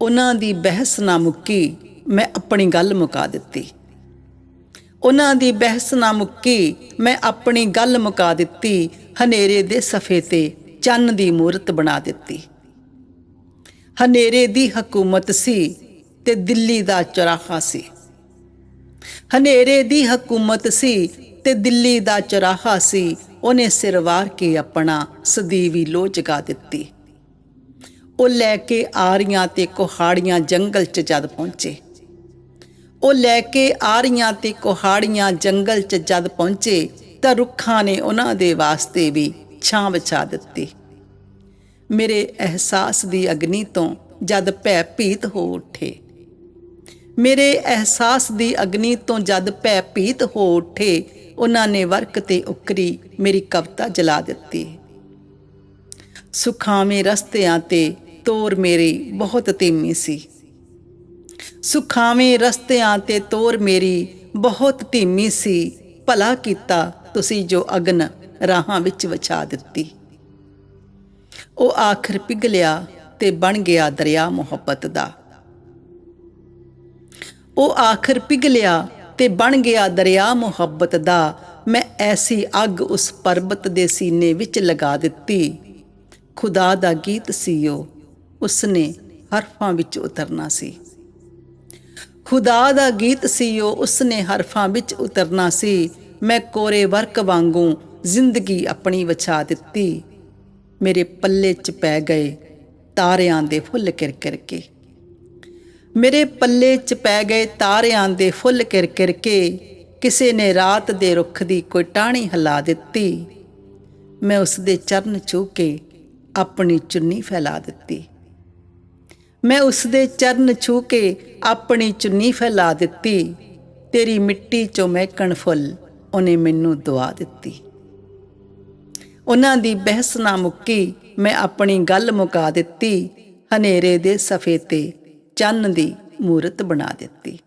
ਉਹਨਾਂ ਦੀ ਬਹਿਸ ਨਾ ਮੁੱਕੀ, ਮੈਂ ਆਪਣੀ ਗੱਲ ਮੁਕਾ ਦਿੱਤੀ। ਉਹਨਾਂ ਦੀ ਬਹਿਸ ਨਾ ਮੁੱਕੀ, ਮੈਂ ਆਪਣੀ ਗੱਲ ਮੁਕਾ ਦਿੱਤੀ, ਹਨੇਰੇ ਦੇ ਸਫੇ ਤੇ ਚੰਨ ਦੀ ਮੂਰਤ ਬਣਾ ਦਿੱਤੀ। ਹਨੇਰੇ ਦੀ ਹਕੂਮਤ ਸੀ ਤੇ ਦਿੱਲੀ ਦਾ ਚੌਰਾਹਾ ਸੀ। ਹਨੇਰੇ ਦੀ ਹਕੂਮਤ ਸੀ ਤੇ ਦਿੱਲੀ ਦਾ ਚੌਰਾਹਾ ਸੀ, ਉਹਨੇ ਸਿਰ ਵਾਰ ਕੇ ਆਪਣਾ ਸਦੀਵੀ ਲੋਹ ਜਗਾ ਦਿੱਤੀ। ਉਹ ਲੈ ਕੇ ਆਰੀਆਂ ਤੇ ਕੁਹਾੜੀਆਂ ਜੰਗਲ 'ਚ ਜਦ ਪਹੁੰਚੇ। ਉਹ ਲੈ ਕੇ ਆਰੀਆਂ ਤੇ ਕੁਹਾੜੀਆਂ ਜੰਗਲ 'ਚ ਜਦ ਪਹੁੰਚੇ ਤਾਂ ਰੁੱਖਾਂ ਨੇ ਉਹਨਾਂ ਦੇ ਵਾਸਤੇ ਵੀ ਛਾਂ ਵਿਛਾ ਦਿੱਤੀ। ਮੇਰੇ ਅਹਿਸਾਸ ਦੀ ਅਗਨੀ ਤੋਂ ਜਦ ਭੈ ਭੀਤ ਹੋ ਉੱਠੇ। ਮੇਰੇ ਅਹਿਸਾਸ ਦੀ ਅਗਨੀ ਤੋਂ ਜਦ ਭੈ ਭੀਤ ਹੋ ਉੱਠੇ, ਉਹਨਾਂ ਨੇ ਵਰਕ ਤੇ ਉਕਰੀ ਮੇਰੀ ਕਵਿਤਾ ਜਲਾ ਦਿੱਤੀ। ਸੁਖਾਵੇਂ ਰਸਤਿਆਂ ਤੇ ਤੋਰ ਮੇਰੀ, ਬਹੁਤ ਧੀਮੀ ਸੀ। ਸੁਖਾਵੇਂ ਰਸਤਿਆਂ ਤੇ ਤੋਰ ਮੇਰੀ, ਬਹੁਤ ਧੀਮੀ ਸੀ। ਭਲਾ ਕੀਤਾ ਤੁਸੀਂ ਜੋ ਅਗਨ ਰਾਹਾਂ ਵਿੱਚ ਵਿਛਾ ਦਿੱਤੀ। ਉਹ ਆਖਰ ਪਿਘਲਿਆ ਤੇ ਬਣ ਗਿਆ ਦਰਿਆ ਮੁਹੱਬਤ ਦਾ। ਉਹ ਆਖਰ ਪਿਘਲਿਆ ਤੇ ਬਣ ਗਿਆ ਦਰਿਆ ਮੁਹੱਬਤ ਦਾ। ਮੈਂ ਐਸੀ ਅੱਗ ਉਸ ਪਰਬਤ ਦੇ ਸੀਨੇ ਵਿੱਚ ਲਗਾ ਦਿੱਤੀ। ਖੁਦਾ ਦਾ ਗੀਤ ਸੀ ਉਹ ਉਸਨੇ ਹਰਫਾਂ ਵਿੱਚ ਉਤਰਨਾ ਸੀ। ਖੁਦਾ ਦਾ ਗੀਤ ਸੀ, ਉਹ ਉਸਨੇ ਹਰਫਾਂ ਵਿੱਚ ਉਤਰਨਾ ਸੀ। ਮੈਂ ਕੋਰੇ ਵਰਕ ਵਾਂਗੂ ਜ਼ਿੰਦਗੀ ਆਪਣੀ ਵਿਛਾ ਦਿੱਤੀ। ਮੇਰੇ ਪੱਲੇ 'ਚ ਪੈ ਗਏ ਤਾਰਿਆਂ ਦੇ ਫੁੱਲ ਕਿਰ ਕਿਰ ਕੇ। ਮੇਰੇ ਪੱਲੇ 'ਚ ਪੈ ਗਏ ਤਾਰਿਆਂ ਦੇ ਫੁੱਲ ਕਿਰ ਕਿਰ ਕੇ। ਕਿਸੇ ਨੇ ਰਾਤ ਦੇ ਰੁੱਖ ਦੀ ਕੋਈ ਟਾਹਣੀ ਹਿਲਾ ਦਿੱਤੀ। ਮੈਂ ਉਸ ਦੇ ਚਰਨ ਛੂ ਕੇ ਆਪਣੀ ਚੁੰਨੀ ਫੈਲਾ ਦਿੱਤੀ। ਮੈਂ ਉਸ ਦੇ ਚਰਨ ਛੂ ਕੇ ਆਪਣੀ ਚੁੰਨੀ ਫੈਲਾ ਦਿੱਤੀ। ਤੇਰੀ ਮਿੱਟੀ ਚੋਂ ਮਹਿਕਣ ਫੁੱਲ ਉਹਨੇ ਮੈਨੂੰ ਦਵਾ ਦਿੱਤੀ। ਉਹਨਾਂ ਦੀ ਬਹਿਸ ਨਾ ਮੁੱਕੀ, ਮੈਂ ਆਪਣੀ ਗੱਲ ਮੁਕਾ ਦਿੱਤੀ। ਹਨੇਰੇ ਦੇ ਸਫੇ ਤੇ ਚੰਨ ਦੀ ਮੂਰਤ ਬਣਾ ਦਿੱਤੀ।